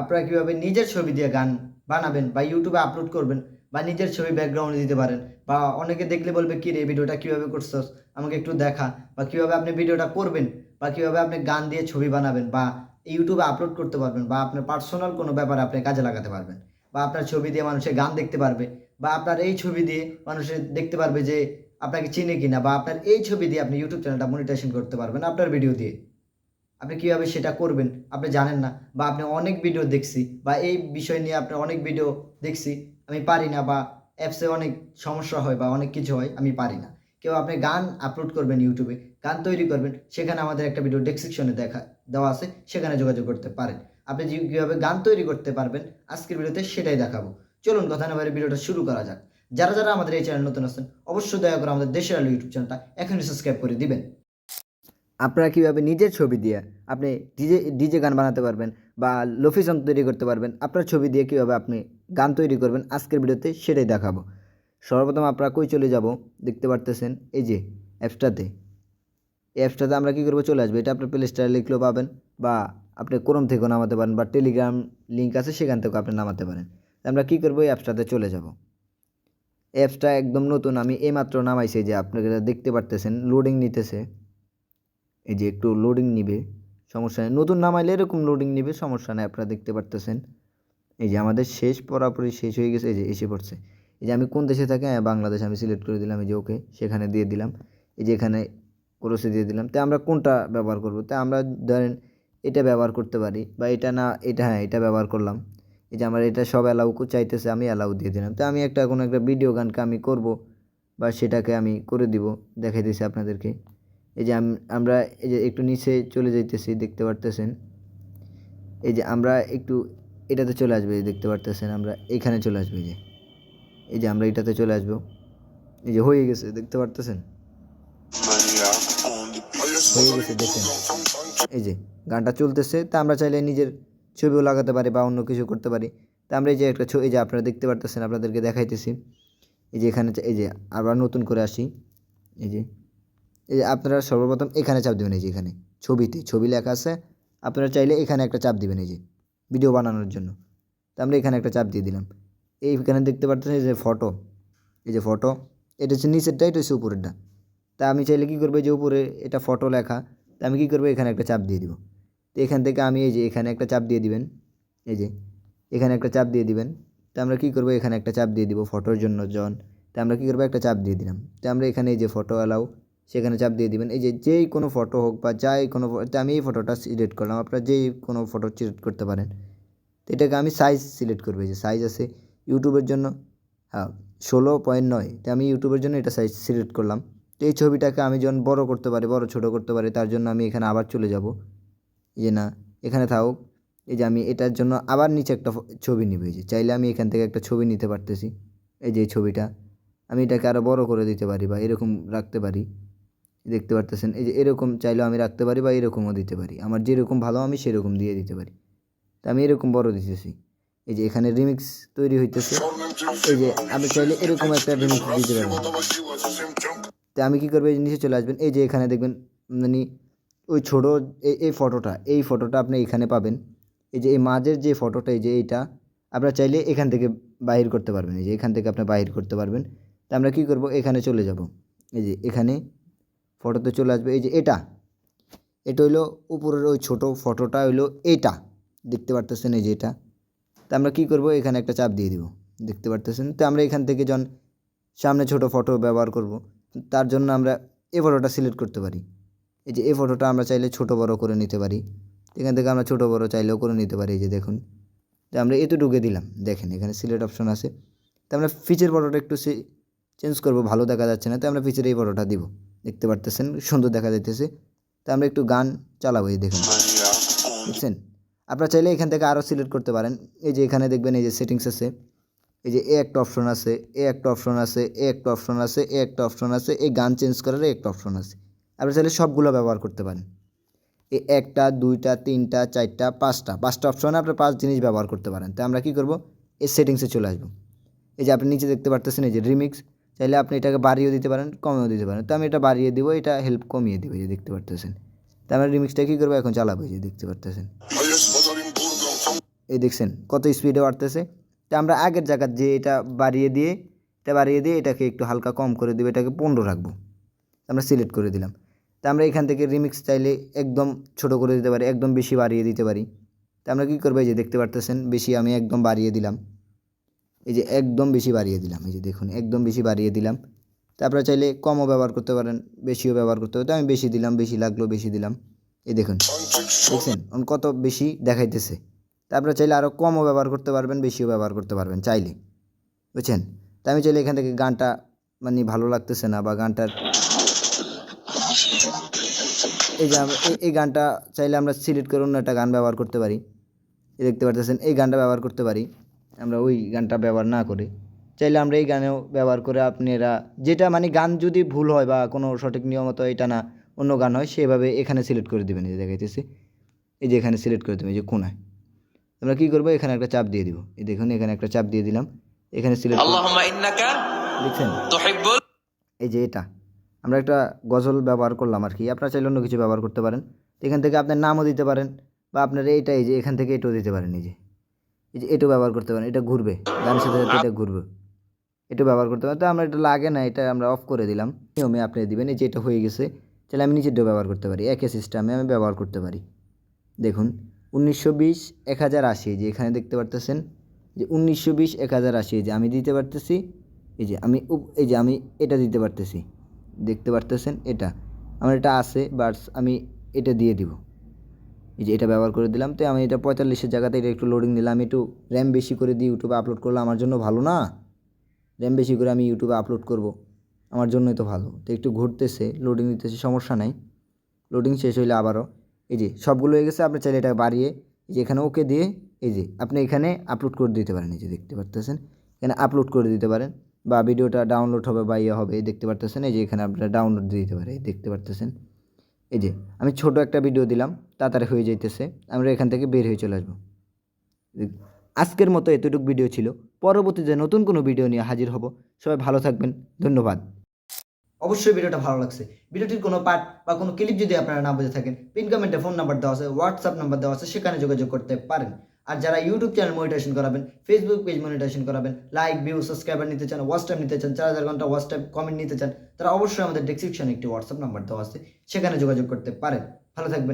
আপনারা কীভাবে নিজের ছবি দিয়ে গান বানাবেন বা ইউটিউবে আপলোড করবেন বা নিজের ছবি ব্যাকগ্রাউন্ডে দিতে পারেন বা অনেকে দেখলে বলবে, কী রে ভিডিওটা কীভাবে করছস? আমাকে একটু দেখা। বা কীভাবে আপনি ভিডিওটা করবেন বা কীভাবে আপনি গান দিয়ে ছবি বানাবেন বা ইউটিউবে আপলোড করতে পারবেন বা আপনার পার্সোনাল কোনো ব্যাপারে আপনি কাজে লাগাতে পারবেন বা আপনার ছবি দিয়ে মানুষের গান দেখতে পারবে বা আপনার এই ছবি দিয়ে মানুষের দেখতে পারবে যে আপনাকে চিনে কিনা বা আপনার এই ছবি দিয়ে আপনি ইউটিউব চ্যানেলটা মনিটাইজেশন করতে পারবেন আপনার ভিডিও দিয়ে। আপনি কীভাবে সেটা করবেন আপনি জানেন না বা আপনি অনেক ভিডিও দেখছি বা এই বিষয় নিয়ে আপনার অনেক ভিডিও দেখছি, আমি পারি না বা অ্যাপসে অনেক সমস্যা হয় বা অনেক কিছু হয়, আমি পারি না। কেউ আপনি গান আপলোড করবেন ইউটিউবে গান তৈরি করবেন, সেখানে আমাদের একটা ভিডিও ডেসক্রিপশনে দেখা, দেওয়া আছে, সেখানে যোগাযোগ করতে পারেন। আপনি যে কীভাবে গান তৈরি করতে পারবেন, আজকের ভিডিওতে সেটাই দেখাবো। চলুন কথা না বাইরে ভিডিওটা শুরু করা যাক। যারা যারা আমাদের এই চ্যানেল নতুন আছেন, অবশ্যই দয়া করে আমাদের দেশের আলো ইউটিউব চ্যানেলটা এখনই সাবস্ক্রাইব করে দিবেন। আপনারা কীভাবে নিজের ছবি দিয়ে আপনি ডিজে ডিজে গান বানাতে পারবেন বা লোফি সং তৈরি করতে পারবেন, আপনার ছবি দিয়ে কীভাবে আপনি গান তৈরি করবেন, আজকের ভিডিওতে সেটাই দেখাবো। সর্বপ্রথম আপনারা কই চলে যাব? দেখতে পারতেছেন এই যে অ্যাপসটাতে এই অ্যাপসটাতে আমরা কী করব? চলে আসবে। এটা আপনার প্লে স্টোরে লিখলেও পাবেন বা আপনি ক্রোম থেকেও নামাতে পারেন বা টেলিগ্রাম লিঙ্ক আছে, সেখান থেকেও আপনি নামাতে পারেন। আমরা কী করব? এই অ্যাপসটাতে চলে যাব। অ্যাপসটা একদম নতুন, আমি এইমাত্র নামাইছি যে আপনারা দেখতে পারতেছেন লোডিং নিতেছে। এই যে একটু লোডিং নিবে, সমস্যা নেই। নতুন নামাইলে এরকম লোডিং নিবে, সমস্যা নেই, আপনারা দেখতে পারতেছেন। এই যে আমাদের শেষ, পুরোপুরি শেষ হয়ে গেছে, এই যে এসে পড়ছে। এই যে আমি কোন দেশে থাকি হ্যাঁ বাংলাদেশ আমি সিলেক্ট করে দিলাম, এই যে ওকে, সেখানে দিয়ে দিলাম। এই যে এখানে ক্রোসে দিয়ে দিলাম। তো আমরা কোনটা ব্যবহার করব? তা আমরা ধরেন এটা ব্যবহার করতে পারি, বা এটা না, এটা হ্যাঁ এটা ব্যবহার করলাম। এই যে আমার এটা সব অ্যালাউ চাইতেছে, আমি অ্যালাউ দিয়ে দিলাম। তো আমি একটা, কোনো একটা ভিডিও গানকে আমি করব, বা সেটাকে আমি করে দিব দেখাই দিছি আপনাদেরকে। এই যে আমরা এই যে একটু নিচে চলে যাইতেছি দেখতে পারতেছেন এই যে আমরা একটু এটাতে চলে আসবে দেখতে পারতেছেন আমরা এখানে চলে আসবে এই যে এই যে আমরা এটাতে চলে আসব এই যে হয়ে গেছে দেখতে পারতেছেন হয়ে গেছে দেখেন এই যে গানটা চলতেছে তা আমরা চাইলে নিজের ছবিও লাগাতে পারি বা অন্য কিছু করতে পারি তা আমরা এই যে একটা ছবি এই যে আপনারা দেখতে পারতেছেন আপনাদেরকে দেখাইতেছি এই যে এখানে এই যে আবার নতুন করে আসি এই যে এই যে আপনারা সর্বপ্রথম এখানে চাপ দেবেন, এই যে এখানে, ছবিতে, ছবি লেখা আছে, আপনারা চাইলে এখানে একটা চাপ দেবেন, এই যে ভিডিও বানানোর জন্য। তা আমরা এখানে একটা চাপ দিয়ে দিলাম। এইখানে দেখতে পারতেছেন এই যে ফটো এই যে ফটো এটা হচ্ছে নিচেরটা, এটা হচ্ছে উপরেরটা। তা আমি চাইলে কী করব যে উপরে এটা ফটো লেখা, তা আমি কী করব, এখানে একটা চাপ দিয়ে দিব। তো এখান থেকে আমি এই যে এখানে একটা চাপ দিয়ে দিবেন, এই যে, এখানে একটা চাপ দিয়ে দিবেন। তা আমরা কী করব, এখানে একটা চাপ দিয়ে দিব ফটোর জন্য, জন। তা আমরা কী করব, একটা চাপ দিয়ে দিলাম। তো আমরা এখানে এই যে ফটো অ্যালাউ সেখানে চাপ দিয়ে দিবেন। এই যে যেই কোনো ফটো হোক বা যাই কোনো আমি এই ফটোটা সিলেক্ট করলাম। আপনারা যেই কোনো ফটো সিলেক্ট করতে পারেন। তো এটাকে আমি সাইজ সিলেক্ট করব। যে সাইজ আছে ইউটিউবের জন্য হ্যাঁ ষোলো পয়েন্ট নয়। তো আমি ইউটিউবের জন্য এটা সাইজ সিলেক্ট করলাম। তো এই ছবিটাকে আমি যখন বড় করতে পারি, বড় ছোট করতে পারি, তার জন্য আমি এখানে আবার চলে যাব। যে না, এখানে থাকুক। এই যে আমি এটার জন্য আবার নিচে একটা ছবি নিব। যে চাইলে আমি এখান থেকে একটা ছবি নিতে পারতেছি। এই যে ছবিটা, আমি এটাকে আরও বড় করে দিতে পারি বা এরকম রাখতে পারি। দেখতে পারতেছেন। এই যে এরকম চাইলেও আমি রাখতে পারি বা এরকমও দিতে পারি। আমার যেরকম ভালো আমি সেরকম দিয়ে দিতে পারি। তা আমি এরকম বড় দিতেছি। এই যে এখানে রিমিক্স তৈরি হইতেছে। এই যে আমি চাইলে এরকম একটা রিমিক্স দিতে পারব তো আমি কী করব? এই নিচে চলে আসবেন। এই যে এখানে দেখবেন মানে ওই ছোটো এই এই ফটোটা এই ফটোটা আপনি এখানে পাবেন। এই যে এই মাঝের যে ফটোটা, এই যে এইটা, আপনারা চাইলে এখান থেকে বাহির করতে পারবেন। এই যে এখান থেকে আপনি বাহির করতে পারবেন। তা আমরা কী করব? এখানে চলে যাব। এই যে এখানে ফটোতে চলে আসবে। এই যে এটা এটা হইল উপরের ওই ছোটো ফটোটা হইল এটা। দেখতে পারতেছেন এই যে এটা। তা আমরা কী করব? এখানে একটা চাপ দিয়ে দিব। দেখতে পারতেছেন? তো আমরা এখান থেকে যখন সামনে ছোট ফটো ব্যবহার করব, তার জন্য আমরা এ ফটোটা সিলেক্ট করতে পারি। এই যে এই ফটোটা আমরা চাইলে ছোট বড় করে নিতে পারি। এখান থেকে আমরা ছোট বড় চাইলেও করে নিতে পারি। এই যে দেখুন, তো আমরা এতে ঢুকে দিলাম। দেখেন, এখানে সিলেক্ট অপশন আছে। তো আমরা ফিচের ফটোটা একটু চেঞ্জ করব। ভালো দেখা যাচ্ছে না, তো আমরা ফিচের এই ফটোটা দিব। দেখতে পারতেছেন, সুন্দর দেখা যাইতেছে। তো আমরা একটু গান চালাবো এই দেখুন। বুঝছেন? আপনারা চাইলে এখান থেকে আরও সিলেক্ট করতে পারেন। এই যে এখানে দেখবেন, এই যে সেটিংস আছে। এই যে এ একটা অপশন আছে, এ একটা অপশন আছে, এ একটা অপশন আছে, এ একটা অপশন আছে, এই গান চেঞ্জ করার একটা অপশন আছে। আপনারা চাইলে সবগুলো ব্যবহার করতে পারেন। এই একটা, দুইটা, তিনটা, চারটা, পাঁচটা। পাঁচটা অপশনে আপনি পাঁচ জিনিস ব্যবহার করতে পারেন। তো আমরা কী করব? এই সেটিংসে চলে আসব। এই যে আপনি নিচে দেখতে পারতেছেন, এই যে রিমিক্স। চাইলে আপনি এটাকে বাড়িয়েও দিতে পারেন কমেও দিতে পারেন। তো আমি এটা বাড়িয়ে দিব, এটা হেল্প কমিয়ে দিব যে দেখতে পারতেছেন। তো আমরা রিমিক্সটা কী করব? এখন চালাবো যে দেখতে পারতেছেন। এই দেখছেন, কত স্পিডে বাড়তেছে। তা আমরা আগের জায়গার যে এটা বাড়িয়ে দিয়ে, এটা বাড়িয়ে দিয়ে এটাকে একটু হালকা কম করে দেবো, এটাকে পনেরো রাখব। আমরা সিলেক্ট করে দিলাম। তা আমরা এখান থেকে রিমিক্স চাইলে একদম ছোট করে দিতে পারি, একদম বেশি বাড়িয়ে দিতে পারি। তা আমরা কী করব? যে দেখতে পারতেছেন, বেশি আমি একদম বাড়িয়ে দিলাম। এই যে একদম বেশি বাড়িয়ে দিলাম, এই যে দেখুন, একদম বেশি বাড়িয়ে দিলাম। তারপরে চাইলে কমও ব্যবহার করতে পারেন, বেশিও ব্যবহার করতে পারেন। আমি বেশি দিলাম, বেশি লাগল, বেশি দিলাম। এই দেখুন, দেখছেন? কত বেশি দেখাইতেছে। তারপরে চাইলে আরও কমও ব্যবহার করতে পারবেন, বেশিও ব্যবহার করতে পারবেন চাইলে। বুঝছেন? তা আমি চাইলে এখান থেকে গানটা মানে ভালো লাগতেছে না বা গানটার এই যে এই- গানটা চাইলে আমরা সিলেক্ট করে অন্য একটা গান ব্যবহার করতে পারি। দেখতে পারতেছেন, এই গানটা ব্যবহার করতে পারি। আমরা ওই গানটা ব্যবহার না করে। চাইলে আমরা এই গানেও ব্যবহার করে আপনারা যেটা মানে গান যদি ভুল হয় বা কোনো সঠিক নিয়মত এটা না অন্য গান হয় সেভাবে এখানে সিলেক্ট করে দেবেন এই যে দেখাইতেছি। এই যে এখানে সিলেক্ট করে দেবেন এই যে কোনায়। আমরা কী করব? এখানে একটা চাপ দিয়ে দিব। এই দেখুন এখানে একটা চাপ দিয়ে দিলাম। এখানে সিলেক্ট দেখছেন এই যে এটা। আমরা একটা গজল ব্যবহার করলাম আর কি। আপনারা চাইলে অন্য কিছু ব্যবহার করতে পারেন। এখান থেকে আপনার নামও দিতে পারেন বা আপনারা এইটা এই যে এখান থেকে এটাও দিতে পারেন এই যে। এই যে এটাও ব্যবহার করতে পারেন, এটা ঘুরবে, গানের সাথে সাথে এটা ঘুরবে। এটা ব্যবহার করতে পারেন, তো আমরা এটা লাগে না, এটা আমরা অফ করে দিলাম। নিয়মে আপনি দিবেন, এই যে এটা হয়ে গেছে, তাহলে আমি নিজেরটাও ব্যবহার করতে পারি, একই সিস্টেমে আমি ব্যবহার করতে পারি। দেখুন, উনিশশো বিশ এক হাজার আশি, যে এখানে দেখতে পারতেছেন, যে উনিশশো বিশ এক হাজার আশি যে আমি দিতে পারতেছি, এই যে আমি এই যে আমি এটা দিতে পারতেছি, দেখতে পারতেছেন এটা, আমার এটা আছে বাট আমি এটা দিয়ে দিব। এই যে এটা ব্যবহার করে দিলাম, তো আমি এটা পঁয়তাল্লিশের জায়গাতে এটা একটু লোডিং দিলাম একটু র্যাম বেশি করে দিয়ে ইউটিউবে আপলোড করলে আমার জন্য ভালো না? র্যাম বেশি করে আমি ইউটিউবে আপলোড করব, আমার জন্যই তো ভালো। তো একটু ঘুরতেছে লোডিং দিতেছে সমস্যা নাই। লোডিং শেষ হইলে আবারও। এই যে সবগুলো হয়ে গেছে, আপনি চাইলে এটা বাড়িয়ে, এই যে এখানে ওকে দিয়ে, এই যে আপনি এখানে আপলোড করে দিতে পারেন, এই যে দেখতে পারতেছেন? এখানে আপলোড করে দিতে পারেন, বা ভিডিওটা ডাউনলোড হবে বা ইয়ে হবে দেখতে পারতেছেন? এই যে এখানে আপনারা ডাউনলোড দিতে পারে দেখতে পারতেছেন? এই যে, আমি ছোট একটা ভিডিও দিলাম, তাড়াতাড়ি হয়ে যাইতেছে, আমরা এখান থেকে বের হয়ে চলে আসব। আজকের মতো এতটুকু ভিডিও ছিল। পরবর্তীতে নতুন কোনো ভিডিও নিয়ে হাজির হব, সবাই ভালো থাকবেন, ধন্যবাদ। অবশ্যই ভিডিওটা ভালো লাগছে। ভিডিওটির কোনো পার্ট বা কোনো ক্লিপ যদি আপনারা না বুঝে থাকেন পিন কমেন্টে ফোন নাম্বার দেওয়া আছে হোয়াটসঅ্যাপ নাম্বার দেওয়া আছে, সেখানে যোগাযোগ করতে পারেন। আর যারা ইউটিউব চ্যানেল মনিটাইজেশন করাবেন ফেসবুক পেজ মনিটাইজেশন করাবেন লাইক ভিউ সাবস্ক্রাইবার নিতে চান টাইম নিতে চান, চার হাজার ঘণ্টা টাইম কমেন্ট নিতে চান, তারা অবশ্যই আমাদের ডিসক্রিপশনে একটি হোয়াটসঅ্যাপ নাম্বার দেওয়া আছে, সেখানে যোগাযোগ করতে পারেন। ভালো থাকবেন।